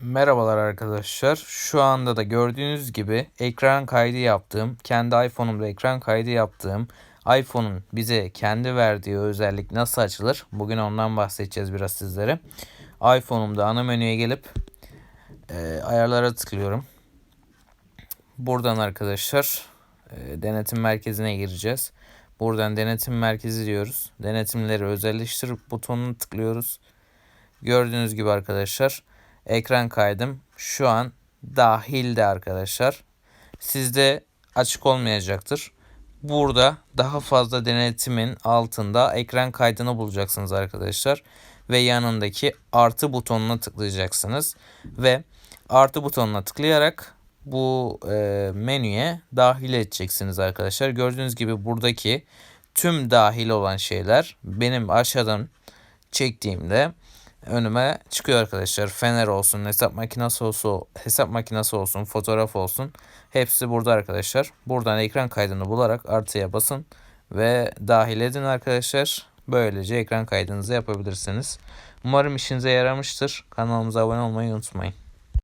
Merhabalar arkadaşlar. Şu anda da gördüğünüz gibi ekran kaydı yaptığım, kendi iPhone'umda ekran kaydı yaptığım iPhone'un bize kendi verdiği özellik nasıl açılır? Bugün ondan bahsedeceğiz biraz sizlere. iPhone'umda ana menüye gelip e, ayarlara tıklıyorum. Buradan arkadaşlar e, denetim merkezine gireceğiz. Buradan denetim merkezi diyoruz. Denetimleri özelleştir butonuna tıklıyoruz. Gördüğünüz gibi arkadaşlar ekran kaydım şu an dahilde arkadaşlar. Sizde açık olmayacaktır. Burada daha fazla denetimin altında ekran kaydını bulacaksınız arkadaşlar. Ve yanındaki artı butonuna tıklayacaksınız. Ve artı butonuna tıklayarak bu e, menüye dahil edeceksiniz arkadaşlar. Gördüğünüz gibi buradaki tüm dahil olan şeyler benim aşağıdan çektiğimde önüme çıkıyor arkadaşlar. Fener olsun, hesap makinesi olsun, hesap makinesi olsun, fotoğraf olsun. Hepsi burada arkadaşlar. Buradan ekran kaydını bularak artıya basın ve dahil edin arkadaşlar. Böylece ekran kaydınızı yapabilirsiniz. Umarım işinize yaramıştır. Kanalımıza abone olmayı unutmayın.